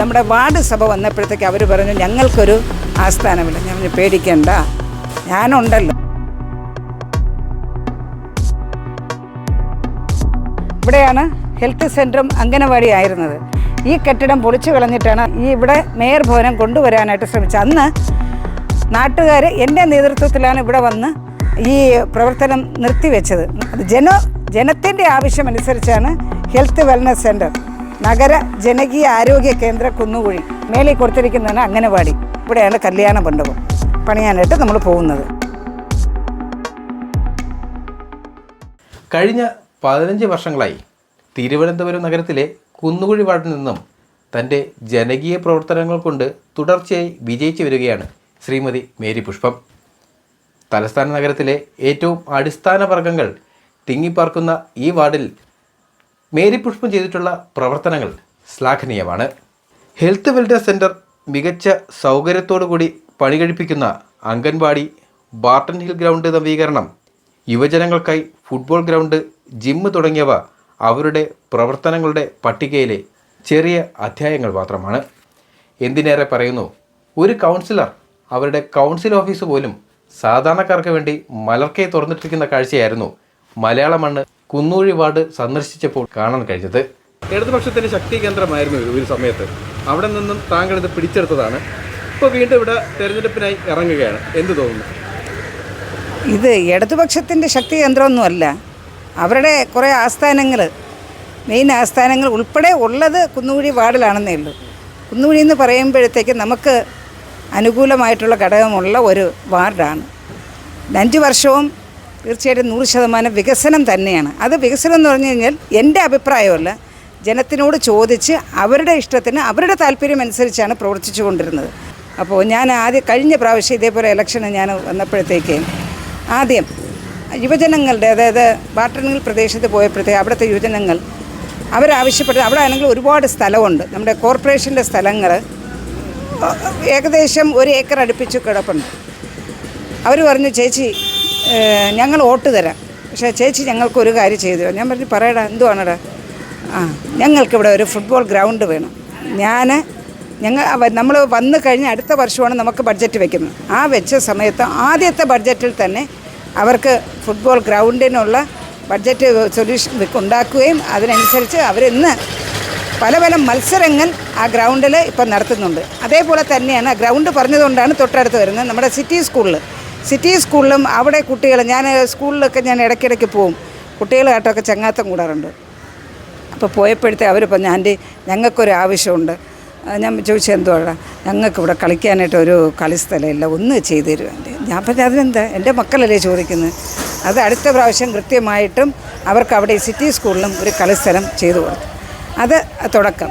നമ്മുടെ വാർഡ് സഭ വന്നപ്പോഴത്തേക്ക് അവർ പറഞ്ഞു ഞങ്ങൾക്കൊരു ആസ്ഥാനമില്ല. ഞാൻ പേടിക്കണ്ട. ഞാനുണ്ടല്ലോ. ഇവിടെയാണ് ഹെൽത്ത് സെന്ററും അംഗനവാടി ആയിരുന്നത്. ഈ കെട്ടിടം പൊളിച്ചു കളഞ്ഞിട്ടാണ് ഈ ഇവിടെ മേയർ ഭവനം കൊണ്ടുവരാനായിട്ട് ശ്രമിച്ചത്. അന്ന് നാട്ടുകാർ എന്റെ നേതൃത്വത്തിലാണ് ഇവിടെ വന്ന് ഈ പ്രവർത്തനം നിർത്തിവെച്ചത്. ജന ജനത്തിന്റെ ആവശ്യമനുസരിച്ചാണ് ഹെൽത്ത് വെൽനസ് സെന്റർ നഗര ജനകീയ ആരോഗ്യ കേന്ദ്ര കുന്നുകുഴി. മേലെ കൊടുത്തിരിക്കുന്നതാണ് അംഗനവാടി. ഇവിടെയാണ് കല്യാണ മണ്ഡപം. പണിയാനായിട്ട് നമ്മൾ പോകുന്നത്. കഴിഞ്ഞ പതിനഞ്ച് വർഷങ്ങളായി തിരുവനന്തപുരം നഗരത്തിലെ കുന്നുകുഴി വാർഡിൽ നിന്നും തന്റെ ജനകീയ പ്രവർത്തനങ്ങൾ കൊണ്ട് തുടർച്ചയായി വിജയിച്ചു വരികയാണ് ശ്രീമതി മേരി പുഷ്പം. തലസ്ഥാന നഗരത്തിലെ ഏറ്റവും അടിസ്ഥാന വർഗങ്ങൾ തിങ്ങിപ്പാർക്കുന്ന ഈ വാർഡിൽ മേരി പുഷ്പം ചെയ്തിട്ടുള്ള പ്രവർത്തനങ്ങൾ ശ്ലാഘനീയമാണ്. ഹെൽത്ത് വെൽനസ് സെന്റർ മികച്ച സൗകര്യത്തോടു കൂടി പണി കഴിപ്പിക്കുന്ന അംഗൻവാടി ബാർട്ടൺ ഹിൽ ഗ്രൗണ്ട് നവീകരണം യുവജനങ്ങൾക്കായി ഫുട്ബോൾ ഗ്രൗണ്ട് ജിമ്മ് തുടങ്ങിയവ അവരുടെ പ്രവർത്തനങ്ങളുടെ പട്ടികയിലെ ചെറിയ അധ്യായങ്ങൾ മാത്രമാണ്. എന്തിനേറെ പറയുന്നു? ഒരു കൗൺസിലർ അവരുടെ കൗൺസിൽ ഓഫീസ് പോലും സാധാരണക്കാർക്ക് വേണ്ടി മലർക്കെ തുറന്നിട്ടിരിക്കുന്ന കാഴ്ചയായിരുന്നു. മലയാള മണ്ണ് കുന്നൂഴി വാർഡ് സന്ദർശിച്ചപ്പോൾ കാണാൻ കഴിഞ്ഞത്. ഇടതുപക്ഷത്തിന്റെ ശക്തി കേന്ദ്രമായിരുന്നു ഒരു സമയത്ത്. അവിടെ നിന്നും താങ്കൾ ഇത് പിടിച്ചെടുത്തതാണ്. ഇപ്പോൾ വീണ്ടും ഇവിടെ തെരഞ്ഞെടുപ്പിനായി ഇറങ്ങുകയാണ്. എന്ത് തോന്നുന്നു? ഇത് ഇടതുപക്ഷത്തിന്റെ ശക്തി കേന്ദ്രമൊന്നുമല്ല. അവരുടെ കുറേ ആസ്ഥാനങ്ങൾ മെയിൻ ആസ്ഥാനങ്ങൾ ഉൾപ്പെടെ ഉള്ളത് കുന്നുകുഴി വാർഡിലാണെന്നേ ഉള്ളൂ. കുന്നുകുഴി എന്ന് പറയുമ്പോഴത്തേക്ക് നമുക്ക് അനുകൂലമായിട്ടുള്ള ഘടകമുള്ള ഒരു വാർഡാണ്. അഞ്ച് വർഷവും തീർച്ചയായിട്ടും നൂറ് ശതമാനം വികസനം തന്നെയാണ്. അത് വികസനം എന്ന് പറഞ്ഞു കഴിഞ്ഞാൽ എന്റെ അഭിപ്രായമല്ല. ജനത്തിനോട് ചോദിച്ച് അവരുടെ ഇഷ്ടത്തിന് അവരുടെ താല്പര്യം അനുസരിച്ചാണ് പ്രവർത്തിച്ചു കൊണ്ടിരുന്നത്. അപ്പോൾ ഞാൻ ആദ്യം കഴിഞ്ഞ പ്രാവശ്യം ഇതേപോലെ ഇലക്ഷന് ഞാൻ വന്നപ്പോഴത്തേക്ക് ആദ്യം യുവജനങ്ങളുടെ അതായത് ബാട്ടണിൽ പ്രദേശത്ത് പോയപ്പോഴത്തേക്ക് അവിടുത്തെ യുവജനങ്ങൾ അവരാവശ്യപ്പെട്ടത് അവിടെ ആണെങ്കിൽ ഒരുപാട് സ്ഥലമുണ്ട്. നമ്മുടെ കോർപ്പറേഷന്റെ സ്ഥലങ്ങൾ ഏകദേശം ഒരു ഏക്കർ അടുപ്പിച്ച് കിടപ്പുണ്ട്. അവർ പറഞ്ഞു ചേച്ചി ഞങ്ങൾ വോട്ട് തരാം. പക്ഷേ ചേച്ചി ഞങ്ങൾക്കൊരു കാര്യം ചെയ്തു ഞാൻ പറഞ്ഞു പറയടാ എന്തുവാണടാ? ആ ഞങ്ങൾക്കിവിടെ ഒരു ഫുട്ബോൾ ഗ്രൗണ്ട് വേണം. ഞാൻ ഞങ്ങൾ നമ്മൾ വന്നു കഴിഞ്ഞ് അടുത്ത വർഷമാണ് നമുക്ക് ബഡ്ജറ്റ് വെക്കുന്നത്. ആ വെച്ച സമയത്ത് ആദ്യത്തെ ബഡ്ജറ്റിൽ തന്നെ അവർക്ക് ഫുട്ബോൾ ഗ്രൗണ്ടിനുള്ള ബഡ്ജറ്റ് സൊല്യൂഷൻ ഉണ്ടാക്കുകയും അതിനനുസരിച്ച് അവരിന്ന് പല പല മത്സരങ്ങൾ ആ ഗ്രൗണ്ടിൽ ഇപ്പം നടത്തുന്നുണ്ട്. അതേപോലെ തന്നെയാണ് ഗ്രൗണ്ട് പറഞ്ഞതുകൊണ്ടാണ് തൊട്ടടുത്ത് വരുന്നത്. നമ്മുടെ സിറ്റി സ്കൂളിൽ സിറ്റി സ്കൂളിലും അവിടെ കുട്ടികൾ ഞാൻ സ്കൂളിലൊക്കെ ഞാൻ ഇടയ്ക്കിടയ്ക്ക് പോവും. കുട്ടികളായിട്ടൊക്കെ ചങ്ങാത്തം കൂടാറുണ്ട്. അപ്പോൾ പോയപ്പോഴത്തെ അവരിപ്പോൾ ഞാൻ ഞങ്ങൾക്കൊരു ആവശ്യമുണ്ട്. ഞാൻ ചോദിച്ചു എന്തുവാടാ? ഞങ്ങൾക്ക് ഇവിടെ കളിക്കാനായിട്ട് ഒരു കളിസ്ഥലമില്ല. ഒന്ന് ചെയ്തു തരും ഞാൻ പറഞ്ഞു അതിനെന്താ? എന്റെ മക്കളല്ലേ ചോദിക്കുന്നത്. അത് അടുത്ത പ്രാവശ്യം കൃത്യമായിട്ടും അവർക്ക് അവിടെ സിറ്റി സ്കൂളിലും ഒരു കളിസ്ഥലം ചെയ്തു കൊടുത്തു. അത് തുടക്കം.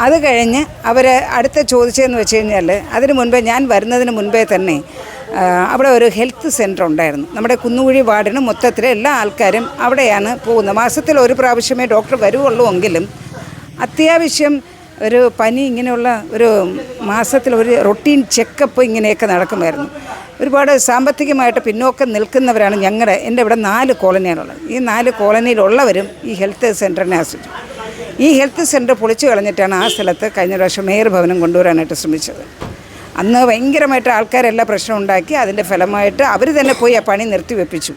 അത് കഴിഞ്ഞ് അവർ അടുത്ത ചോദിച്ചതെന്ന് വെച്ച് കഴിഞ്ഞാൽ അതിന് മുൻപേ ഞാൻ വരുന്നതിന് മുൻപേ തന്നെ അവിടെ ഒരു ഹെൽത്ത് സെന്റർ ഉണ്ടായിരുന്നു. നമ്മുടെ കുന്നുകുഴി വാർഡിന് മൊത്തത്തിൽ എല്ലാ ആൾക്കാരും അവിടെയാണ് പോകുന്നത്. മാസത്തിൽ ഒരു പ്രാവശ്യമേ ഡോക്ടർ വരുവുള്ളൂ എങ്കിലും അത്യാവശ്യം ഒരു പനി ഇങ്ങനെയുള്ള ഒരു മാസത്തിൽ ഒരു റൊട്ടീൻ ചെക്കപ്പ് ഇങ്ങനെയൊക്കെ നടക്കുമായിരുന്നു. ഒരുപാട് സാമ്പത്തികമായിട്ട് പിന്നോക്കം നിൽക്കുന്നവരാണ് ഞങ്ങളുടെ എന്റെ ഇവിടെ നാല് കോളനികളുള്ളത് ഈ നാല് കോളനിയിലുള്ളവരും ഈ ഹെൽത്ത് സെന്ററിനെ ആശ്രയിച്ചു. ഈ ഹെൽത്ത് സെന്റർ പൊളിച്ചു കളഞ്ഞിട്ടാണ് ആ സ്ഥലത്ത് കഴിഞ്ഞ പ്രാവശ്യം മേയർ ഭവനം കൊണ്ടുവരാനായിട്ട് ശ്രമിച്ചത്. അന്ന് ഭയങ്കരമായിട്ട് ആൾക്കാരെല്ലാം പ്രശ്നം ഉണ്ടാക്കി അതിന്റെ ഫലമായിട്ട് അവർ തന്നെ പോയി ആ പണി നിർത്തിവെപ്പിച്ചു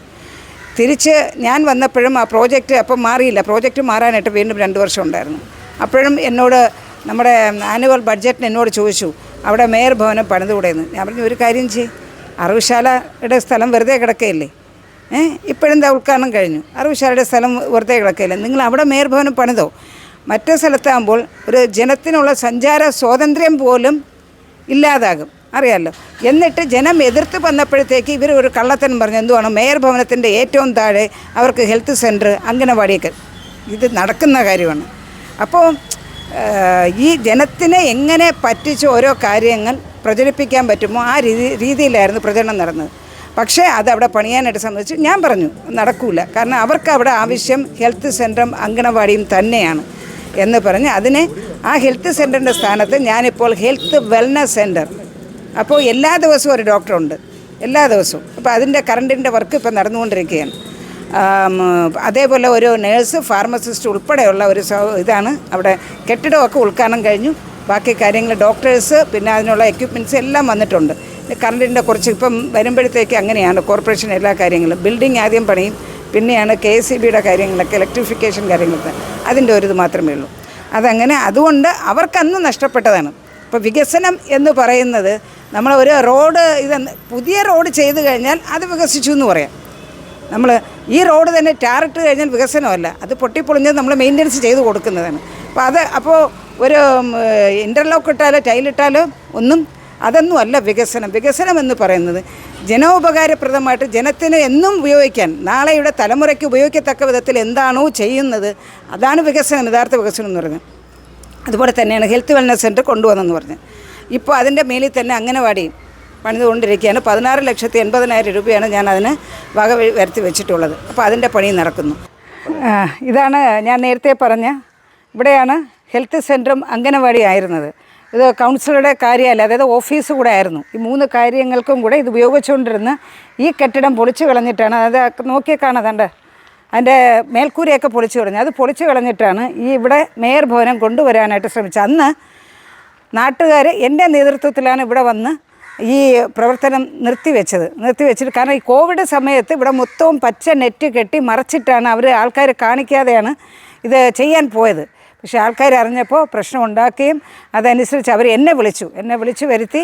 തിരിച്ച് ഞാൻ വന്നപ്പോഴും ആ പ്രോജക്റ്റ് അപ്പം മാറിയില്ല. പ്രോജക്റ്റ് മാറാനായിട്ട് വീണ്ടും രണ്ട് വർഷം ഉണ്ടായിരുന്നു. അപ്പോഴും എന്നോട് നമ്മുടെ ആനുവൽ ബഡ്ജറ്റിന് എന്നോട് ചോദിച്ചു അവിടെ മേയർ ഭവനം പണിതുകൂടെയെന്ന്? ഞാൻ പറഞ്ഞു ഒരു കാര്യം ചെയ്യ്. അറിവുശാലയുടെ സ്ഥലം വെറുതെ കിടക്കയില്ലേ? ഏഹ് ഇപ്പോഴെന്താ ഉദ്ഘാടനം കഴിഞ്ഞു. അറിവുശാലയുടെ സ്ഥലം വെറുതെ കിടക്കയില്ല? നിങ്ങൾ അവിടെ മേയർ ഭവനം പണിതോ? മറ്റേ സ്ഥലത്താകുമ്പോൾ ഒരു ജനത്തിനുള്ള സഞ്ചാര സ്വാതന്ത്ര്യം പോലും ഇല്ലാതാകും. അറിയാമല്ലോ എന്നിട്ട് ജനം എതിർത്ത് വന്നപ്പോഴത്തേക്ക് ഇവർ ഒരു കള്ളത്തനം പറഞ്ഞു. എന്തുവാണ്? മേയർ ഭവനത്തിന്റെ ഏറ്റവും താഴെ അവർക്ക് ഹെൽത്ത് സെന്റർ അംഗനവാടിയൊക്കെ. ഇത് നടക്കുന്ന കാര്യമാണ്. അപ്പോൾ ഈ ജനത്തിനെ എങ്ങനെ പറ്റിച്ച് ഓരോ കാര്യങ്ങൾ പ്രചരിപ്പിക്കാൻ പറ്റുമോ? ആ രീതി രീതിയിലായിരുന്നു പ്രചരണം നടന്നത്. പക്ഷേ അത് അവിടെ പണിയാനായിട്ട് സംബന്ധിച്ച് ഞാൻ പറഞ്ഞു നടക്കൂല. കാരണം അവർക്ക് അവിടെ ആവശ്യം ഹെൽത്ത് സെന്ററും അംഗനവാടിയും തന്നെയാണ്. എന്ന് പറഞ്ഞ് അതിനെ ആ ഹെൽത്ത് സെന്ററിന്റെ സ്ഥാനത്ത് ഞാനിപ്പോൾ ഹെൽത്ത് വെൽനസ് സെന്റർ അപ്പോൾ എല്ലാ ദിവസവും ഒരു ഡോക്ടറുണ്ട്. എല്ലാ ദിവസവും. അപ്പോൾ അതിന്റെ കറണ്ടിന്റെ വർക്ക് ഇപ്പോൾ നടന്നുകൊണ്ടിരിക്കുകയാണ്. അതേപോലെ ഒരു നേഴ്സ് ഫാർമസിസ്റ്റ് ഉൾപ്പെടെയുള്ള ഒരു ഇതാണ് അവിടെ കെട്ടിടമൊക്കെ ഉൾക്കാനം കഴിഞ്ഞു. ബാക്കി കാര്യങ്ങൾ ഡോക്ടേഴ്സ് പിന്നെ അതിനുള്ള എക്യുപ്മെന്റ്സ് എല്ലാം വന്നിട്ടുണ്ട്. കറണ്ടിന്റെ കുറച്ച് ഇപ്പം വരുമ്പോഴത്തേക്ക് അങ്ങനെയാണ് കോർപ്പറേഷൻ എല്ലാ കാര്യങ്ങളും. ബിൽഡിംഗ് ആദ്യം പണിയും പിന്നെയാണ് കെ എസ് സി ബിയുടെ കാര്യങ്ങളൊക്കെ ഇലക്ട്രിഫിക്കേഷൻ കാര്യങ്ങളൊക്കെ. അതിന്റെ ഒരു ഇത് മാത്രമേ ഉള്ളൂ. അതങ്ങനെ അതുകൊണ്ട് അവർക്കന്ന് നഷ്ടപ്പെട്ടതാണ്. ഇപ്പോൾ വികസനം എന്ന് പറയുന്നത് നമ്മൾ ഒരു റോഡ് ഇത് പുതിയ റോഡ് ചെയ്തു കഴിഞ്ഞാൽ അത് വികസിച്ചു എന്ന് പറയാം. നമ്മൾ ഈ റോഡ് തന്നെ ടാറിട്ട് കഴിഞ്ഞാൽ വികസനമല്ല. അത് പൊട്ടിപ്പൊളിഞ്ഞത് നമ്മൾ മെയിന്റനൻസ് ചെയ്ത് കൊടുക്കുന്നതാണ്. അപ്പോൾ അത് അപ്പോൾ ഒരു ഇന്റർലോക്ക് ഇട്ടാലോ ടൈലിട്ടാലോ ഒന്നും അതൊന്നും അല്ല വികസനം. വികസനം എന്ന് പറയുന്നത് ജനോപകാരപ്രദമായിട്ട് ജനത്തിന് എന്നും ഉപയോഗിക്കാൻ നാളെയുടെ തലമുറയ്ക്ക് ഉപയോഗിക്കത്തക്ക വിധത്തിൽ എന്താണോ ചെയ്യുന്നത് അതാണ് വികസനം യഥാർത്ഥ വികസനം എന്ന് പറയുന്നത് അതുപോലെ തന്നെയാണ് ഹെൽത്ത് വെൽനസ് സെന്റർ കൊണ്ടുവന്നെന്ന് പറഞ്ഞ്. ഇപ്പോൾ അതിന്റെ മേലിൽ തന്നെ അംഗനവാടി പണിതുകൊണ്ടിരിക്കുകയാണ്. പതിനാറ് ലക്ഷത്തി എൺപതിനായിരം രൂപയാണ് ഞാൻ അതിന് വക വരുത്തി വെച്ചിട്ടുള്ളത്. അപ്പോൾ അതിന്റെ പണി നടക്കുന്നു. ഇതാണ് ഞാൻ നേരത്തെ പറഞ്ഞ ഇവിടെയാണ് ഹെൽത്ത് സെന്ററും അംഗനവാടി ആയിരുന്നത്. ഇത് കൗൺസിലറുടെ കാര്യമല്ല അതായത് ഓഫീസ് കൂടെ ആയിരുന്നു. ഈ മൂന്ന് കാര്യങ്ങൾക്കും കൂടെ ഇത് ഉപയോഗിച്ചുകൊണ്ടിരുന്ന ഈ കെട്ടിടം പൊളിച്ചു കളഞ്ഞിട്ടാണ് അത് നോക്കിയേ കാണാതണ്ട് അതിന്റെ മേൽക്കൂരയൊക്കെ പൊളിച്ചു കളഞ്ഞു. അത് പൊളിച്ചു കളഞ്ഞിട്ടാണ് ഈ ഇവിടെ മേയർ ഭവനം കൊണ്ടുവരാനായിട്ട് ശ്രമിച്ചത്. അന്ന് നാട്ടുകാർ എന്റെ നേതൃത്വത്തിലാണ് ഇവിടെ വന്ന് ഈ പ്രവർത്തനം നിർത്തിവെച്ചത്. നിർത്തിവെച്ചിട്ട് കാരണം ഈ കോവിഡ് സമയത്ത് ഇവിടെ മൊത്തവും പച്ച നെറ്റ് കെട്ടി മറച്ചിട്ടാണ് അവർ ആൾക്കാർ കാണിക്കാതെയാണ് ഇത് ചെയ്യാൻ പോയത്. പക്ഷേ ആൾക്കാർ അറിഞ്ഞപ്പോൾ പ്രശ്നം ഉണ്ടാക്കുകയും അതനുസരിച്ച് അവർ എന്നെ വിളിച്ചു. എന്നെ വിളിച്ചു വരുത്തി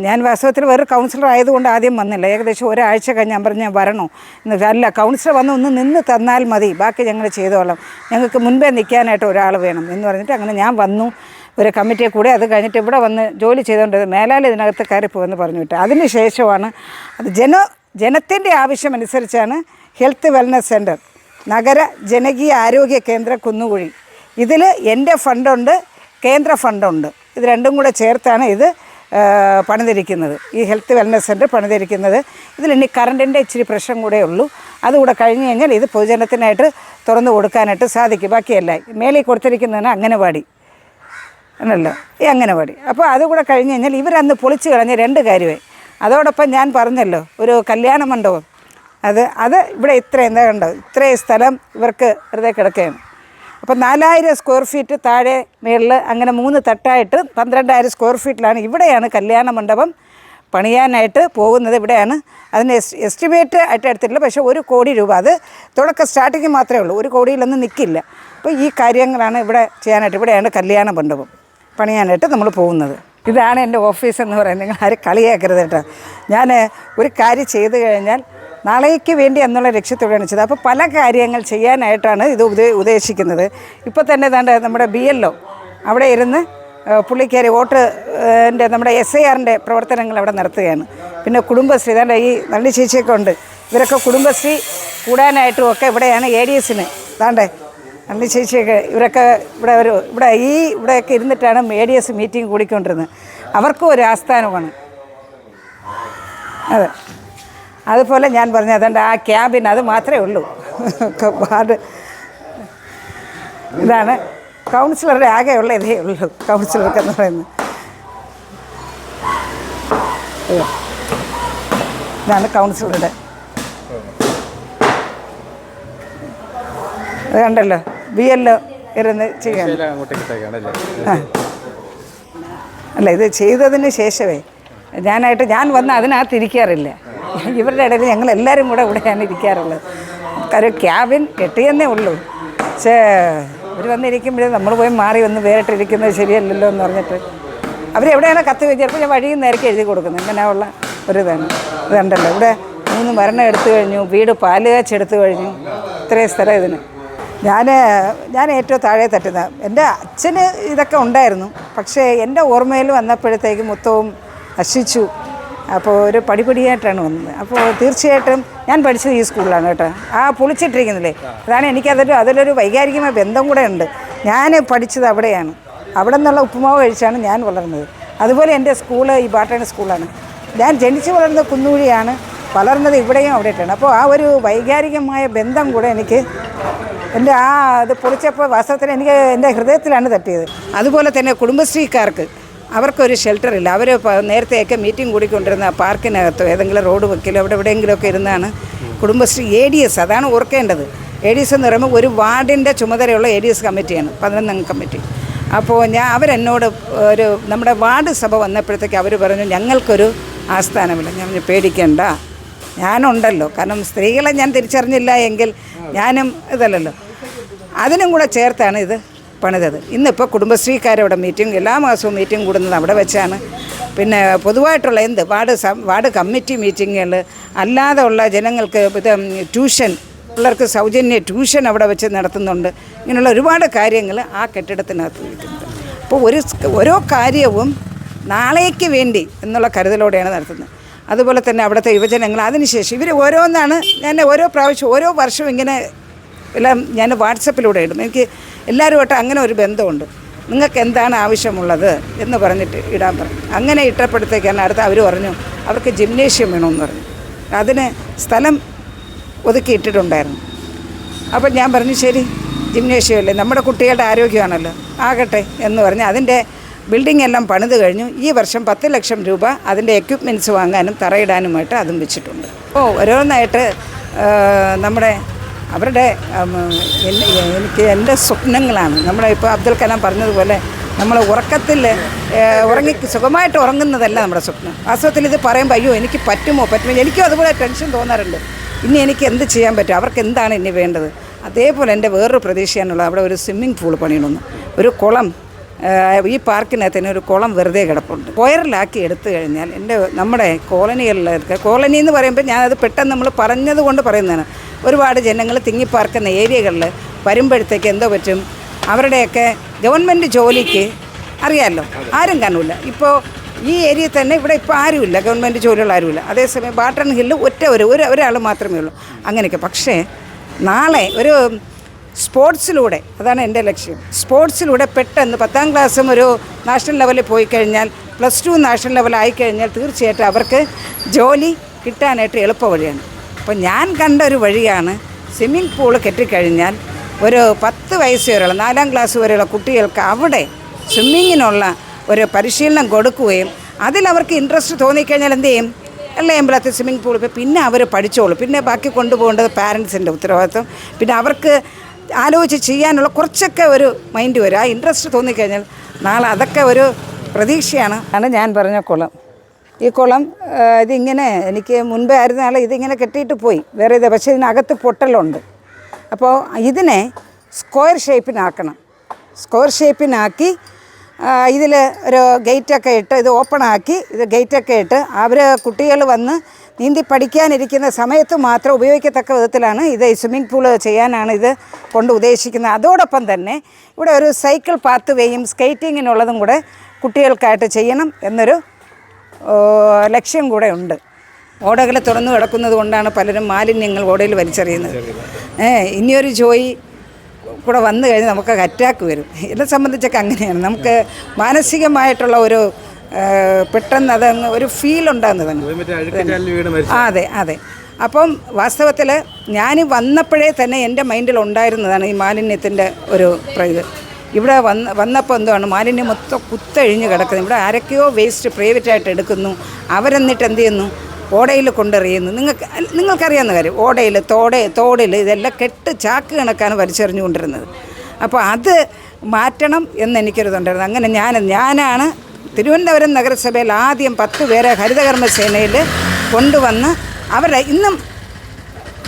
ഞാൻ വാസ്തവത്തിൽ വേറെ കൗൺസിലർ ആയതുകൊണ്ട് ആദ്യം വന്നില്ല. ഏകദേശം ഒരാഴ്ച കഴിഞ്ഞ് ഞാൻ പറഞ്ഞു ഞാൻ വരണോ? എന്ന് അല്ല കൗൺസിലർ വന്ന് ഒന്ന് നിന്ന് തന്നാൽ മതി. ബാക്കി ഞങ്ങൾ ചെയ്തോളാം. ഞങ്ങൾക്ക് മുൻപേ നിൽക്കാനായിട്ട് ഒരാൾ വേണം. എന്ന് പറഞ്ഞിട്ട് അങ്ങനെ ഞാൻ വന്നു. ഒരു കമ്മിറ്റിയെ കൂടെ അത് കഴിഞ്ഞിട്ട് ഇവിടെ വന്ന് ജോലി ചെയ്തുകൊണ്ട് മേലാൽ ഇതിനകത്ത് കയറിപ്പോയെന്ന് പറഞ്ഞു വിട്ടു. അതിന് ശേഷമാണ് അത് ജന ജനത്തിന്റെ ആവശ്യമനുസരിച്ചാണ് ഹെൽത്ത് വെൽനസ് സെന്റർ നഗര ജനകീയ ആരോഗ്യ കേന്ദ്ര കുന്നുകുഴി. ഇതിൽ എന്റെ ഫണ്ടുണ്ട് കേന്ദ്ര ഫണ്ടുണ്ട്. ഇത് രണ്ടും കൂടെ ചേർത്താണ് ഇത് പണിതിരിക്കുന്നത്. ഈ ഹെൽത്ത് വെൽനസ് സെന്റർ പണിതിരിക്കുന്നത്. ഇതിൽ ഇനി കറണ്ടിന്റെ ഇച്ചിരി പ്രശ്നം കൂടെ ഉള്ളൂ. അതുകൂടെ കഴിഞ്ഞ് കഴിഞ്ഞാൽ ഇത് പൊതുജനത്തിനായിട്ട് തുറന്നു കൊടുക്കാനായിട്ട് സാധിക്കും. ബാക്കിയല്ല മേലെ കൊടുത്തിരിക്കുന്നതാണ് അംഗനവാടി. അല്ലല്ലോ ഈ അംഗനവാടി. അപ്പോൾ അതുകൂടെ കഴിഞ്ഞ് കഴിഞ്ഞാൽ ഇവരന്ന് പൊളിച്ച് കളഞ്ഞ രണ്ട് കാര്യമായി അതോടൊപ്പം ഞാൻ പറഞ്ഞല്ലോ ഒരു കല്യാണ മണ്ഡപം. അത് അത് ഇവിടെ ഇത്ര എന്താ കണ്ടോ? ഇത്രയും സ്ഥലം ഇവർക്ക് വെറുതെ കിടക്കുകയാണ്. അപ്പോൾ നാലായിരം സ്ക്വയർ ഫീറ്റ് താഴെ മേളിൽ അങ്ങനെ മൂന്ന് തട്ടായിട്ട് പന്ത്രണ്ടായിരം സ്ക്വയർ ഫീറ്റിലാണ് ഇവിടെയാണ് കല്യാണ മണ്ഡപം പണിയാനായിട്ട് പോകുന്നത് ഇവിടെയാണ്. അതിന് എസ് എസ്റ്റിമേറ്റ് ആയിട്ട് എടുത്തിട്ടില്ല പക്ഷേ ഒരു കോടി രൂപ. അത് തുടക്ക സ്റ്റാർട്ടിങ് മാത്രമേ ഉള്ളൂ ഒരു കോടിയിലൊന്നും നിൽക്കില്ല അപ്പോൾ ഈ കാര്യങ്ങളാണ് ഇവിടെ ചെയ്യാനായിട്ട് ഇവിടെയാണ് കല്യാണ മണ്ഡപം പണിയാനായിട്ട് നമ്മൾ പോകുന്നത്. ഇതാണ് എന്റെ ഓഫീസ് എന്ന് പറയുന്നത്. നിങ്ങൾ ആരും കളിയാക്കരുത് കേട്ടോ. ഞാൻ ഒരു കാര്യം ചെയ്തു കഴിഞ്ഞാൽ നാളേക്ക് വേണ്ടി എന്നുള്ള ലക്ഷ്യത്തോടെയാണ് ചെയ്തത്. അപ്പോൾ പല കാര്യങ്ങൾ ചെയ്യാനായിട്ടാണ് ഇത് ഉദ്ദ ഉദ്ദേശിക്കുന്നത് ഇപ്പോൾ തന്നെ തന്നെ നമ്മുടെ ബി എല്ലോ അവിടെ ഇരുന്ന് പുള്ളിക്കേരി വോട്ട് എന്റെ നമ്മുടെ എസ് ഐ ആറിന്റെ പ്രവർത്തനങ്ങൾ അവിടെ നടത്തുകയാണ്. പിന്നെ കുടുംബശ്രീ ദാണ്ട് ഈ നള്ളി ചേച്ചിയൊക്കെ ഉണ്ട്. ഇവരൊക്കെ കുടുംബശ്രീ കൂടാനായിട്ടും ഒക്കെ ഇവിടെയാണ് എ ഡി എസിന് ദാണ്ടേ അന്ന് ചേച്ചിയൊക്കെ ഇവരൊക്കെ ഇവിടെ ഒരു ഇവിടെ ഈ ഇവിടെയൊക്കെ ഇരുന്നിട്ടാണ് എ ഡി എസ് മീറ്റിംഗ് കൂടിക്കൊണ്ടിരുന്നത്. അവർക്കും ഒരു ആസ്ഥാനമാണ്. അതെ. അതുപോലെ ഞാൻ പറഞ്ഞു അതുകൊണ്ട് ആ ക്യാബിൻ അത് മാത്രമേ ഉള്ളൂ. വാർഡ് ഇതാണ്. കൗൺസിലറുടെ ആകെയുള്ള ഇതേ ഉള്ളൂ കൗൺസിലർക്ക് എന്ന് പറയുന്നത്. ഇതാണ് കൗൺസിലറുടെ. അത് കണ്ടല്ലോ ബി എല്ലോ ഇരുന്ന് ചെയ്യാൻ. അല്ല ഇത് ചെയ്തതിന് ശേഷമേ ഞാനായിട്ട് ഞാൻ വന്ന് അതിനകത്ത് ഇരിക്കാറില്ല. ഇവരുടെ ഇടയിൽ ഞങ്ങൾ എല്ലാവരും കൂടെ ഇവിടെയാണ് ഇരിക്കാറുള്ളത്. കാര്യം ക്യാബിൻ കെട്ടിയെന്നേ ഉള്ളൂ. പക്ഷേ അവർ വന്നിരിക്കുമ്പോഴേ നമ്മൾ പോയി മാറി വന്ന് വേറിട്ടിരിക്കുന്നത് ശരിയല്ലല്ലോ എന്ന് പറഞ്ഞിട്ട്. അവരെവിടെയാണ് കത്ത് ചിലപ്പോൾ ഞാൻ വഴിയും നേരത്തെ എഴുതി കൊടുക്കുന്നത് ഇങ്ങനെയുള്ള ഒരു ഇതാണ് ഇതുണ്ടല്ലോ ഇവിടെ മൂന്ന് മരണം എടുത്തു കഴിഞ്ഞു. വീട് പാൽ കാച്ചെടുത്തു കഴിഞ്ഞു. ഇത്രയും സ്ഥലം ഇതിന്. ഞാൻ ഞാൻ ഏറ്റവും താഴെ തട്ടുന്ന എന്റെ അച്ഛന് ഇതൊക്കെ ഉണ്ടായിരുന്നു. പക്ഷേ എന്റെ ഓർമ്മയിൽ വന്നപ്പോഴത്തേക്ക് മൊത്തവും നശിച്ചു. അപ്പോൾ ഒരു പടിപടിയായിട്ടാണ് വന്നത്. അപ്പോൾ തീർച്ചയായിട്ടും ഞാൻ പഠിച്ചത് ഈ സ്കൂളിലാണ് കേട്ടോ. ആ പൊളിച്ചിട്ടിരിക്കുന്നില്ലേ? അതാണ് എനിക്കതൊരു അതിലൊരു വൈകാരികമായ ബന്ധം കൂടെ ഉണ്ട്. ഞാൻ പഠിച്ചത് അവിടെയാണ്. അവിടെ നിന്നുള്ള ഉപ്പുമാവ് കഴിച്ചാണ് ഞാൻ വളർന്നത്. അതുപോലെ എന്റെ സ്കൂൾ ഈ ബാട്ടണ സ്കൂളാണ്. ഞാൻ ജനിച്ചു വളർന്ന കുന്നുകുഴിയാണ് വളർന്നത് ഇവിടെയും അവിടെയിട്ടാണ് അപ്പോൾ ആ ഒരു വൈകാരികമായ ബന്ധം കൂടെ എനിക്ക് എന്റെ ആ അത് പൊളിച്ചപ്പോൾ വാസ്തവത്തിൽ എനിക്ക് എന്റെ ഹൃദയത്തിലാണ് തട്ടിയത്. അതുപോലെ തന്നെ കുടുംബശ്രീക്കാർക്ക് അവർക്കൊരു ഷെൽട്ടർ ഇല്ല. അവർ നേരത്തെയൊക്കെ മീറ്റിംഗ് കൂടിക്കൊണ്ടിരുന്ന പാർക്കിനകത്തോ ഏതെങ്കിലും റോഡ് വെക്കിലോ അവിടെ എവിടെയെങ്കിലുമൊക്കെ ഇരുന്നാണ് കുടുംബശ്രീ എ ഡി എസ് അതാണ് ഓർക്കേണ്ടത്. എ ഡി എസ് എന്ന് പറയുമ്പോൾ ഒരു വാർഡിന്റെ ചുമതലയുള്ള എ ഡി എസ് കമ്മിറ്റിയാണ് പതിനൊന്നംഗ കമ്മിറ്റി. അപ്പോൾ ഞാൻ അവരെന്നോട് ഒരു നമ്മുടെ വാർഡ് സഭ വന്നപ്പോഴത്തേക്ക് അവർ പറഞ്ഞു ഞങ്ങൾക്കൊരു ആസ്ഥാനമില്ല. ഞാൻ പറഞ്ഞു, പേടിക്കണ്ട. ഞാനുണ്ടല്ലോ. കാരണം സ്ത്രീകളെ ഞാൻ തിരിച്ചറിഞ്ഞില്ല എങ്കിൽ ഞാനും ഇതല്ലല്ലോ. അതിനും കൂടെ ചേർത്താണ് ഇത്. പണിതത്. ഇന്നിപ്പോൾ കുടുംബശ്രീക്കാരവിടെ മീറ്റിംഗ് എല്ലാ മാസവും മീറ്റിംഗ് കൂടുന്നത് അവിടെ വെച്ചാണ്. പിന്നെ പൊതുവായിട്ടുള്ള എന്ത്? വാർഡ് വാർഡ് കമ്മിറ്റി മീറ്റിങ്ങുകൾ അല്ലാതെ ഉള്ള ജനങ്ങൾക്ക് ഇത് ട്യൂഷൻ പിള്ളേർക്ക് സൗജന്യ ട്യൂഷൻ അവിടെ വെച്ച് നടത്തുന്നുണ്ട്. ഇങ്ങനെയുള്ള ഒരുപാട് കാര്യങ്ങൾ ആ കെട്ടിടത്തിനകത്ത് നിൽക്കുന്നുണ്ട്. അപ്പോൾ ഒരു ഓരോ കാര്യവും നാളേക്ക് വേണ്ടി എന്നുള്ള കരുതലോടെയാണ് നടത്തുന്നത്. അതുപോലെ തന്നെ അവിടുത്തെ യുവജനങ്ങൾ അതിനുശേഷം ഇവർ ഓരോന്നാണ് ഞാൻ ഓരോ പ്രാവശ്യം ഓരോ വർഷവും ഇങ്ങനെ എല്ലാം ഞാൻ വാട്സപ്പിലൂടെ ഇടും എനിക്ക് എല്ലാവരുമായിട്ട് അങ്ങനെ ഒരു ബന്ധമുണ്ട്. നിങ്ങൾക്ക് എന്താണ് ആവശ്യമുള്ളത് എന്ന് പറഞ്ഞിട്ട് ഇടാൻ പറഞ്ഞു അങ്ങനെ ഇട്ടപ്പോഴത്തേക്കാണ് അടുത്ത് അവർ പറഞ്ഞു അവർക്ക് ജിംനേഷ്യം വേണമെന്ന് പറഞ്ഞു. അതിന് സ്ഥലം ഒതുക്കി ഇട്ടിട്ടുണ്ടായിരുന്നു. അപ്പം ഞാൻ പറഞ്ഞു ശരി ജിംനേഷ്യം അല്ലേ? നമ്മുടെ കുട്ടികളുടെ ആരോഗ്യമാണല്ലോ. ആകട്ടെ എന്ന് പറഞ്ഞ് അതിന്റെ ബിൽഡിംഗ് എല്ലാം പണിത് കഴിഞ്ഞു. ഈ വർഷം പത്ത് ലക്ഷം രൂപ അതിന്റെ എക്യുപ്മെന്റ്സ് വാങ്ങാനും തറയിടാനുമായിട്ട് അതും വെച്ചിട്ടുണ്ട്. ഓ ഓരോന്നായിട്ട് നമ്മുടെ അവരുടെ എനിക്ക് എന്റെ സ്വപ്നങ്ങളാണ്. നമ്മുടെ ഇപ്പോൾ അബ്ദുൽ കലാം പറഞ്ഞതുപോലെ നമ്മൾ ഉറക്കത്തിൽ ഉറങ്ങി സുഖമായിട്ട് ഉറങ്ങുന്നതല്ല നമ്മുടെ സ്വപ്നം. വാസ്തവത്തിൽ ഇത് പറയുമ്പോൾ അയ്യോ എനിക്ക് പറ്റുമോ പറ്റുമോ? എനിക്കും അതുപോലെ ടെൻഷൻ തോന്നാറുണ്ട്. ഇനി എനിക്ക് എന്ത് ചെയ്യാൻ പറ്റും? അവർക്ക് എന്താണ് ഇനി വേണ്ടത്? അതേപോലെ എന്റെ വേറൊരു പ്രതീക്ഷയാണുള്ളത്. അവിടെ ഒരു സ്വിമ്മിംഗ് പൂൾ പണിയണമെന്ന് ഒരു കുളം ഈ പാർക്കിനകത്ത് തന്നെ ഒരു കുളം വെറുതെ കിടപ്പുണ്ട്. കൊയറിലാക്കി എടുത്തു കഴിഞ്ഞാൽ എന്റെ നമ്മുടെ കോളനികളിലൊക്കെ കോളനി എന്ന് പറയുമ്പോൾ ഞാനത് പെട്ടെന്ന് നമ്മൾ പറഞ്ഞത് കൊണ്ട് പറയുന്നതാണ്. ഒരുപാട് ജനങ്ങൾ തിങ്ങിപ്പാർക്കുന്ന ഏരിയകളിൽ വരുമ്പോഴത്തേക്ക് എന്തോ പറ്റും? അവരുടെയൊക്കെ ഗവൺമെന്റ് ജോലിക്ക് അറിയാമല്ലോ ആരും കാണില്ല ഇപ്പോൾ ഈ ഏരിയ തന്നെ ഇവിടെ ഇപ്പോൾ ആരുമില്ല. ഗവൺമെന്റ് ജോലികൾ ആരുമില്ല. അതേസമയം ബാട്ടൺ ഹില്ല് ഒറ്റ ഒരു ഒരു ഒരാൾ മാത്രമേ ഉള്ളൂ. അങ്ങനെയൊക്കെ. പക്ഷേ നാളെ ഒരു സ്പോർട്സിലൂടെ അതാണ് എന്റെ ലക്ഷ്യം. സ്പോർട്സിലൂടെ പെട്ടെന്ന് പത്താം ക്ലാസ്സും ഒരു നാഷണൽ ലെവലിൽ പോയി കഴിഞ്ഞാൽ പ്ലസ് ടു നാഷണൽ ലെവലായി ആയിക്കഴിഞ്ഞാൽ തീർച്ചയായിട്ടും അവർക്ക് ജോലി കിട്ടാനായിട്ട് എളുപ്പ വഴിയാണ് അപ്പോൾ ഞാൻ കണ്ട ഒരു വഴിയാണ്. സ്വിമ്മിംഗ് പൂൾ കെട്ടിക്കഴിഞ്ഞാൽ ഒരു പത്ത് വയസ്സ് വരെയുള്ള നാലാം ക്ലാസ് വരെയുള്ള കുട്ടികൾക്ക് അവിടെ സ്വിമ്മിങ്ങിനുള്ള ഒരു പരിശീലനം കൊടുക്കുകയും അതിൽ അവർക്ക് ഇൻട്രസ്റ്റ് തോന്നിക്കഴിഞ്ഞാൽ എന്ത് ചെയ്യും? എല്ലാ അമ്പലത്തിൽ സ്വിമ്മിംഗ് പൂൾ പോയി പിന്നെ അവർ പഠിച്ചോളൂ. പിന്നെ ബാക്കി കൊണ്ടുപോകേണ്ടത് പാരൻസിന്റെ ഉത്തരവാദിത്വം. പിന്നെ അവർക്ക് ആലോചിച്ച് ചെയ്യാനുള്ള കുറച്ചൊക്കെ ഒരു മൈൻഡ് വരും. ആ ഇൻട്രസ്റ്റ് തോന്നിക്കഴിഞ്ഞാൽ നാളെ അതൊക്കെ ഒരു പ്രതീക്ഷയാണ്. ആണ് ഞാൻ പറഞ്ഞ കുളം. ഈ കുളം ഇതിങ്ങനെ എനിക്ക് മുൻപേ ആയിരുന്ന ആൾ ഇതിങ്ങനെ കെട്ടിയിട്ട് പോയി. വേറെ ഇത് പക്ഷേ ഇതിനകത്ത് പൊട്ടലുണ്ട്. അപ്പോൾ ഇതിനെ സ്ക്വയർ ഷേപ്പിനാക്കണം. സ്ക്വയർ ഷേപ്പിനാക്കി ഇതിൽ ഒരു ഗേറ്റൊക്കെ ഇട്ട് ഇത് ഓപ്പണാക്കി ഇത് ഗേറ്റൊക്കെ ഇട്ട് അവർ കുട്ടികൾ വന്ന് നീന്തി പഠിക്കാനിരിക്കുന്ന സമയത്ത് മാത്രം ഉപയോഗിക്കത്തക്ക വിധത്തിലാണ് ഇത് ഈ സ്വിമ്മിംഗ് പൂൾ ചെയ്യാനാണ് ഇത് കൊണ്ട് ഉദ്ദേശിക്കുന്നത്. അതോടൊപ്പം തന്നെ ഇവിടെ ഒരു സൈക്കിൾ പാത്ത് വേയും സ്കേറ്റിങ്ങിനുള്ളതും കൂടെ കുട്ടികൾക്കായിട്ട് ചെയ്യണം എന്നൊരു ലക്ഷ്യം കൂടെ ഉണ്ട്. ഓടകളെ തുറന്നു കിടക്കുന്നത് കൊണ്ടാണ് പലരും മാലിന്യങ്ങൾ ഓടയിൽ വലിച്ചെറിയുന്നത്. ഏ ഇനിയൊരു ജോയി കൂടെ വന്നു കഴിഞ്ഞാൽ നമുക്ക് അറ്റാക്ക് വരും. ഇതിനെ സംബന്ധിച്ചൊക്കെ അങ്ങനെയാണ്. നമുക്ക് മാനസികമായിട്ടുള്ള ഒരു പെട്ടെന്ന് അത് ഒരു ഫീൽ ഉണ്ടാകുന്നതാണ് ആ, അതെ അതെ. അപ്പം വാസ്തവത്തിൽ ഞാൻ വന്നപ്പോഴേ തന്നെ എന്റെ മൈൻഡിൽ ഉണ്ടായിരുന്നതാണ് ഈ മാലിന്യത്തിന്റെ ഒരു ഇത് ഇവിടെ വന്ന് വന്നപ്പോൾ എന്താണ് മാലിന്യം മൊത്തം കുത്തഴിഞ്ഞ് കിടക്കുന്നത് ഇവിടെ ആരൊക്കെയോ വേസ്റ്റ് പ്രൈവറ്റ് ആയിട്ട് എടുക്കുന്നു. അവരെന്നിട്ട് എന്ത് ചെയ്യുന്നു? ഓടയിൽ കൊണ്ടെറിയുന്നു. നിങ്ങൾക്ക് നിങ്ങൾക്കറിയാവുന്ന കാര്യം. ഓടയിൽ തോടെ തോടിൽ ഇതെല്ലാം കെട്ട് ചാക്ക് കണക്കാണ് വലിച്ചെറിഞ്ഞുകൊണ്ടിരുന്നത്. അപ്പോൾ അത് മാറ്റണം എന്ന് എനിക്കൊരിതുണ്ടായിരുന്നു അങ്ങനെ ഞാൻ ഞാനാണ് തിരുവനന്തപുരം നഗരസഭയിൽ ആദ്യം പത്ത് പേരെ ഹരിതകർമ്മ സേനയിൽ കൊണ്ടുവന്ന് അവരുടെ ഇന്നും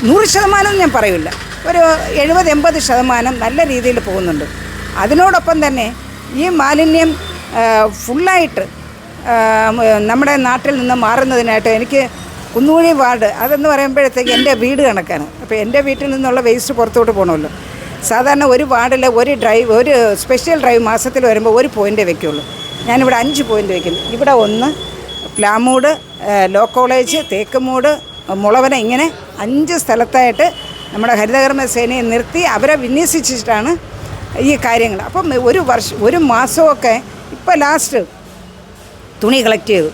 നൂറ് ശതമാനം ഞാൻ പറയില്ല ഒരു എഴുപത് എൺപത് ശതമാനം നല്ല രീതിയിൽ പോകുന്നുണ്ട്. അതിനോടൊപ്പം തന്നെ ഈ മാലിന്യം ഫുള്ളായിട്ട് നമ്മുടെ നാട്ടിൽ നിന്ന് മാറുന്നതിനായിട്ട് എനിക്ക് കുന്നുകുഴി വാർഡ് അതെന്ന് പറയുമ്പോഴത്തേക്ക് എന്റെ വീട് കണക്കാണ്. അപ്പോൾ എന്റെ വീട്ടിൽ നിന്നുള്ള വേസ്റ്റ് പുറത്തോട്ട് പോകണമല്ലോ സാധാരണ ഒരു വാർഡിൽ ഒരു ഡ്രൈവ് ഒരു സ്പെഷ്യൽ ഡ്രൈവ് മാസത്തിൽ വരുമ്പോൾ ഒരു പോയിന്റ് വെക്കുള്ളൂ. ഞാനിവിടെ അഞ്ച് പോയിന്റ് വയ്ക്കും ഇവിടെ ഒന്ന് പ്ലാമൂട് ലോ കോളേജ് തേക്കുമൂട് മുളവന ഇങ്ങനെ അഞ്ച് സ്ഥലത്തായിട്ട് നമ്മുടെ ഹരിതകർമ്മ സേനയെ നിർത്തി അവരെ വിന്യസിച്ചിട്ടാണ് ഈ കാര്യങ്ങൾ. അപ്പം ഒരു വർഷം ഒരു മാസമൊക്കെ ഇപ്പോൾ ലാസ്റ്റ് തുണി കളക്ട് ചെയ്തു.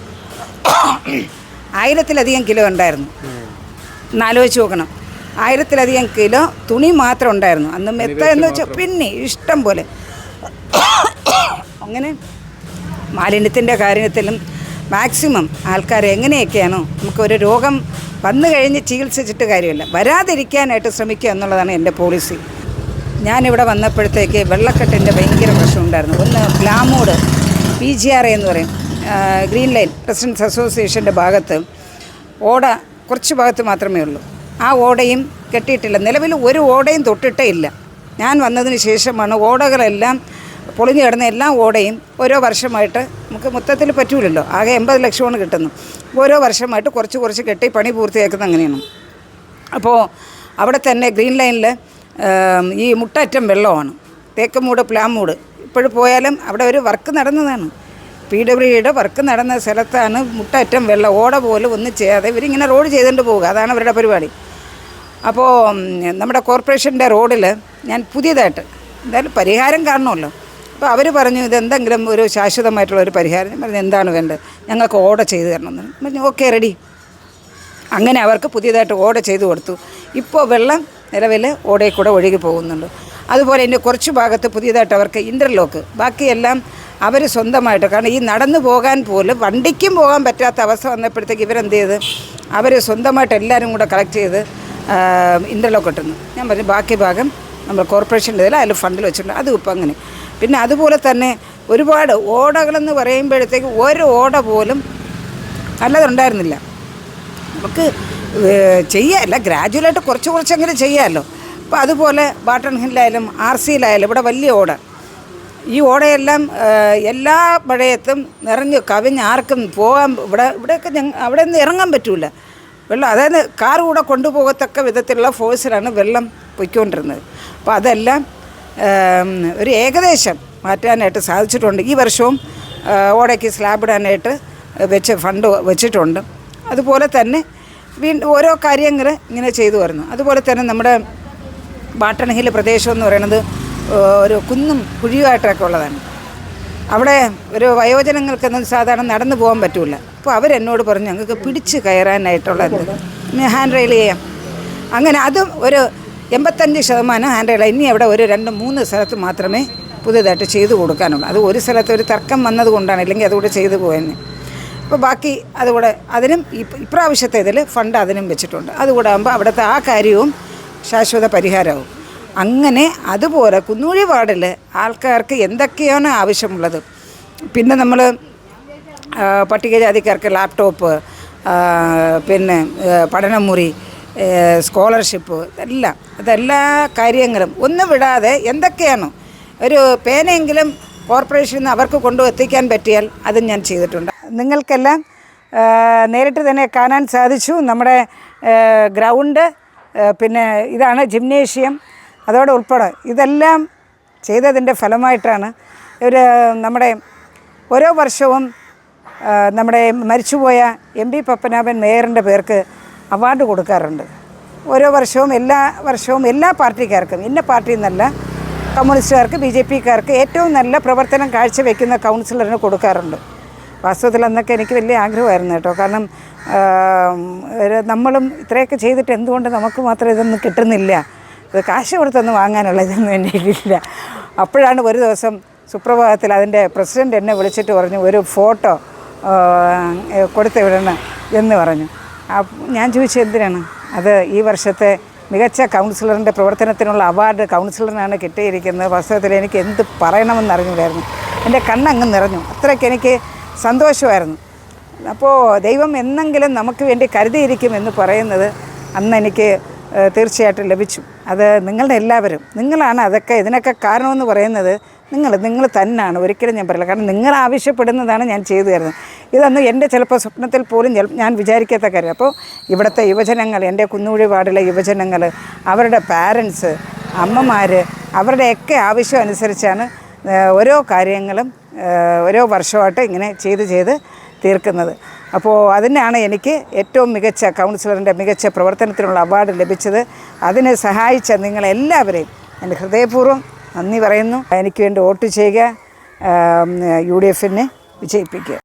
ആയിരത്തിലധികം കിലോ ഉണ്ടായിരുന്നു. എന്നാലോചിച്ച് നോക്കണം. ആയിരത്തിലധികം കിലോ തുണി മാത്രം ഉണ്ടായിരുന്നു. അന്ന് മെത്ത എന്ന് വെച്ചാൽ പിന്നെ ഇഷ്ടം പോലെ. അങ്ങനെ മാലിന്യത്തിന്റെ കാര്യത്തിലും മാക്സിമം ആൾക്കാർ എങ്ങനെയൊക്കെയാണോ നമുക്കൊരു രോഗം വന്നു കഴിഞ്ഞ് ചികിത്സിച്ചിട്ട് കാര്യമില്ല. വരാതിരിക്കാനായിട്ട് ശ്രമിക്കുക എന്നുള്ളതാണ് എന്റെ പോളിസി ഞാനിവിടെ വന്നപ്പോഴത്തേക്ക് വെള്ളക്കെട്ടിന്റെ ഭയങ്കര പ്രശ്നമുണ്ടായിരുന്നു. ഒന്ന് ഗ്ലാമോഡ് പി ജി ആർ എന്ന് പറയും ഗ്രീൻ ലൈൻ റെസിഡൻസ് അസോസിയേഷന്റെ ഭാഗത്ത് ഓട കുറച്ച് ഭാഗത്ത് മാത്രമേ ഉള്ളൂ. ആ ഓടയും കെട്ടിയിട്ടില്ല. നിലവിൽ ഒരു ഓടയും തൊട്ടിട്ടേ ഇല്ല. ഞാൻ വന്നതിന് ശേഷമാണ് ഓടകളെല്ലാം പൊളിഞ്ഞു കിടന്ന എല്ലാ ഓടയും ഓരോ വർഷമായിട്ട് നമുക്ക് മൊത്തത്തിൽ പറ്റൂലല്ലോ. ആകെ എൺപത് ലക്ഷമാണ് കിട്ടുന്നു ഓരോ വർഷമായിട്ട് കുറച്ച് കുറച്ച് കെട്ടി പണി പൂർത്തിയാക്കുന്ന അങ്ങനെയാണ്. അപ്പോൾ അവിടെ തന്നെ ഗ്രീൻ ലൈനിൽ ഈ മുട്ടറ്റം വെള്ളമാണ്. തേക്കമൂട് പ്ലാമൂട് ഇപ്പോഴും പോയാലും അവിടെ ഒരു വർക്ക് നടന്നതാണ്. പി ഡബ്ല്യുയുടെ വർക്ക് നടന്ന സ്ഥലത്താണ് മുട്ടറ്റം വെള്ളം. ഓട പോലും ഒന്നും ചെയ്യാതെ ഇവരിങ്ങനെ റോഡ് ചെയ്തുകൊണ്ട് പോവുക. അതാണ് അവരുടെ പരിപാടി. അപ്പോൾ നമ്മുടെ കോർപ്പറേഷന്റെ റോഡിൽ ഞാൻ പുതിയതായിട്ട് എന്തായാലും പരിഹാരം കാണണമല്ലോ. അപ്പോൾ അവർ പറഞ്ഞു ഇതെന്തെങ്കിലും ഒരു ശാശ്വതമായിട്ടുള്ള ഒരു പരിഹാരം. ഞാൻ പറഞ്ഞു എന്താണ് വേണ്ടത്? ഞങ്ങൾക്ക് ഓട ചെയ്ത് തരണം. എന്ന് പറഞ്ഞു ഓക്കെ റെഡി. അങ്ങനെ അവർക്ക് പുതിയതായിട്ട് ഓട ചെയ്ത് കൊടുത്തു. ഇപ്പോൾ വെള്ളം നിലവിൽ ഓടയിൽ കൂടെ ഒഴുകി പോകുന്നുണ്ട്. അതുപോലെ ഇനി കുറച്ച് ഭാഗത്ത് പുതിയതായിട്ട് അവർക്ക് ഇന്റർലോക്ക് ബാക്കിയെല്ലാം അവർ സ്വന്തമായിട്ട്. കാരണം ഈ നടന്നു പോകാൻ പോലും വണ്ടിക്കും പോകാൻ പറ്റാത്ത അവസ്ഥ വന്നപ്പോഴത്തേക്ക് ഇവരെന്ത് ചെയ്ത്? അവർ സ്വന്തമായിട്ട് എല്ലാവരും കൂടെ കളക്ട് ചെയ്ത് ഇന്റർലോക്ക് ഇട്ടുന്നു ഞാൻ പറഞ്ഞു ബാക്കി ഭാഗം നമ്മൾ കോർപ്പറേഷന്റെ ഇതിൽ അതിൽ ഫണ്ടിൽ വെച്ചിട്ടുണ്ട്. അതും ഇപ്പം അങ്ങനെ. പിന്നെ അതുപോലെ തന്നെ ഒരുപാട് ഓടകളെന്ന് പറയുമ്പോഴത്തേക്ക് ഒരു ഓട പോലും നല്ലതുണ്ടായിരുന്നില്ല. നമുക്ക് ചെയ്യാമല്ല ഗ്രാജുവലായിട്ട് കുറച്ച് കുറച്ചെങ്കിലും ചെയ്യാമല്ലോ അപ്പോൾ അതുപോലെ ബാട്ടൺ ഹില്ലായാലും ആർ സിയിലായാലും ഇവിടെ വലിയ ഓട ഈ ഓടയെല്ലാം എല്ലാ മഴയത്തും നിറഞ്ഞു കവിഞ്ഞ് ആർക്കും പോകാൻ ഇവിടെ ഇവിടെയൊക്കെ ഞങ്ങൾ അവിടെ നിന്ന് ഇറങ്ങാൻ പറ്റില്ല വെള്ളം അതായത് കാർ കൂടെ കൊണ്ടുപോകത്തക്ക വിധത്തിലുള്ള ഫോഴ്സിലാണ് വെള്ളം പൊയ്ക്കൊണ്ടിരുന്നത്. അപ്പോൾ അതെല്ലാം ഒരു ഏകദേശം മാറ്റാനായിട്ട് സാധിച്ചിട്ടുണ്ട്. ഈ വർഷവും ഓടയ്ക്ക് സ്ലാബ് ഇടാനായിട്ട് വെച്ച് ഫണ്ട് വെച്ചിട്ടുണ്ട്. അതുപോലെ തന്നെ വീണ്ടും ഓരോ കാര്യങ്ങൾ ഇങ്ങനെ ചെയ്തു വരുന്നു. അതുപോലെ തന്നെ നമ്മുടെ ബാട്ടൺ ഹിൽ പ്രദേശം എന്ന് പറയുന്നത് ഒരു കുന്നും കുഴിയുമായിട്ടൊക്കെ ഉള്ളതാണ്. അവിടെ ഒരു വയോജനങ്ങൾക്കൊന്നും സാധാരണ നടന്നു പോകാൻ പറ്റില്ല അപ്പോൾ അവരെന്നോട് പറഞ്ഞു ഞങ്ങൾക്ക് പിടിച്ച് കയറാനായിട്ടുള്ള എന്ത് ഹാൻഡ് റെയിൽ ചെയ്യാം. അങ്ങനെ അതും ഒരു എൺപത്തഞ്ച് ശതമാനം ഹാൻഡ് റെയിൽ ഇനി അവിടെ ഒരു രണ്ട് മൂന്ന് സ്ഥലത്ത് മാത്രമേ പുതിയതായിട്ട് ചെയ്തു കൊടുക്കാനുള്ളൂ. അത് ഒരു സ്ഥലത്ത് ഒരു തർക്കം വന്നത് കൊണ്ടാണ് ഇല്ലെങ്കിൽ അതുകൂടെ ചെയ്തു പോയെന്ന്. അപ്പോൾ ബാക്കി അതുകൂടെ അതിനും ഇപ്രാവശ്യത്തെ ഇതിൽ ഫണ്ട് അതിനും വെച്ചിട്ടുണ്ട്. അതുകൂടെ ആകുമ്പോൾ അവിടുത്തെ ആ കാര്യവും ശാശ്വത പരിഹാരമാവും അങ്ങനെ അതുപോലെ കുന്നൂഴി വാർഡിൽ ആൾക്കാർക്ക് എന്തൊക്കെയാണ് ആവശ്യമുള്ളത്? പിന്നെ നമ്മൾ പട്ടികജാതിക്കാർക്ക് ലാപ്ടോപ്പ് പിന്നെ പഠനമുറി സ്കോളർഷിപ്പ് എല്ലാം അതെല്ലാ കാര്യങ്ങളും ഒന്നും വിടാതെ എന്തൊക്കെയാണോ? ഒരു പേനയെങ്കിലും കോർപ്പറേഷനിൽ നിന്ന് അവർക്ക് കൊണ്ടു എത്തിക്കാൻ പറ്റിയാൽ അതും ഞാൻ ചെയ്തിട്ടുണ്ട്. നിങ്ങൾക്കെല്ലാം നേരിട്ട് തന്നെ കാണാൻ സാധിച്ചു. നമ്മുടെ ഗ്രൗണ്ട് പിന്നെ ഇതാണ് ജിംനേഷ്യം അതോടെ ഉൾപ്പെടെ. ഇതെല്ലാം ചെയ്തതിന്റെ ഫലമായിട്ടാണ് ഒരു നമ്മുടെ ഓരോ വർഷവും നമ്മുടെ മരിച്ചുപോയ എം പി പപ്പനാഭൻ മേയറിന്റെ പേർക്ക് അവാർഡ് കൊടുക്കാറുണ്ട്. ഓരോ വർഷവും എല്ലാ വർഷവും എല്ലാ പാർട്ടിക്കാർക്കും ഇന്ന പാർട്ടി എന്നല്ല കമ്മ്യൂണിസ്റ്റുകാർക്ക് ബി ജെ പിക്കാർക്ക് ഏറ്റവും നല്ല പ്രവർത്തനം കാഴ്ചവെക്കുന്ന കൗൺസിലറിന് കൊടുക്കാറുണ്ട്. വാസ്തവത്തിൽ അന്നൊക്കെ എനിക്ക് വലിയ ആഗ്രഹമായിരുന്നു കേട്ടോ. കാരണം നമ്മളും ഇത്രയൊക്കെ ചെയ്തിട്ട് എന്തുകൊണ്ട് നമുക്ക് മാത്രം ഇതൊന്നും കിട്ടുന്നില്ല? ഇത് കാശ് കൊടുത്തൊന്നും വാങ്ങാനുള്ള ഇതൊന്നും എന്റെ ഇല്ല അപ്പോഴാണ് ഒരു ദിവസം സുപ്രഭാതത്തിൽ അതിന്റെ പ്രസിഡന്റ് എന്നെ വിളിച്ചിട്ട് പറഞ്ഞു ഒരു ഫോട്ടോ കൊടുത്തു വിടണം എന്ന് പറഞ്ഞു. ഞാൻ ചോദിച്ചത് എന്തിനാണ്? അത് ഈ വർഷത്തെ മികച്ച കൗൺസിലറിന്റെ പ്രവർത്തനത്തിനുള്ള അവാർഡ് കൗൺസിലറിനാണ് കിട്ടിയിരിക്കുന്നത്. വാസ്തവത്തിൽ എനിക്ക് എന്ത് പറയണമെന്ന് അറിഞ്ഞില്ലായിരുന്നു എന്റെ കണ്ണങ്ങ് നിറഞ്ഞു. അത്രയ്ക്ക് എനിക്ക് സന്തോഷമായിരുന്നു. അപ്പോൾ ദൈവം എന്നെങ്കിലും നമുക്ക് വേണ്ടി കരുതിയിരിക്കും എന്ന് പറയുന്നത് അന്ന് എനിക്ക് തീർച്ചയായിട്ടും ലഭിച്ചു. അത് നിങ്ങളുടെ എല്ലാവരും നിങ്ങളാണ് അതൊക്കെ ഇതിനൊക്കെ കാരണമെന്ന് പറയുന്നത് നിങ്ങൾ നിങ്ങൾ തന്നെയാണ് ഒരിക്കലും ഞാൻ പറയില്ല. കാരണം നിങ്ങൾ ആവശ്യപ്പെടുന്നതാണ് ഞാൻ ചെയ്തു തരുന്നത്. ഇതൊന്നും എന്റെ ചിലപ്പോൾ സ്വപ്നത്തിൽ പോലും ഞാൻ വിചാരിക്കാത്ത കാര്യം. അപ്പോൾ ഇവിടുത്തെ യുവജനങ്ങൾ എന്റെ കുന്നുകുഴി വാർഡിലെ യുവജനങ്ങൾ അവരുടെ പാരൻസ് അമ്മമാർ അവരുടെയൊക്കെ ആവശ്യം അനുസരിച്ചാണ് ഓരോ കാര്യങ്ങളും ഓരോ വർഷമായിട്ട് ഇങ്ങനെ ചെയ്ത് ചെയ്ത് തീർക്കുന്നത്. അപ്പോൾ അതിനാണ് എനിക്ക് ഏറ്റവും മികച്ച കൗൺസിലറിന്റെ മികച്ച പ്രവർത്തനത്തിനുള്ള അവാർഡ് ലഭിച്ചത്. അതിനെ സഹായിച്ച നിങ്ങളെല്ലാവരെയും എന്റെ ഹൃദയപൂർവം നന്ദി പറയുന്നു. എനിക്ക് വേണ്ടി വോട്ട് ചെയ്യുക. യു ഡി എഫിനെ വിജയിപ്പിക്കുക.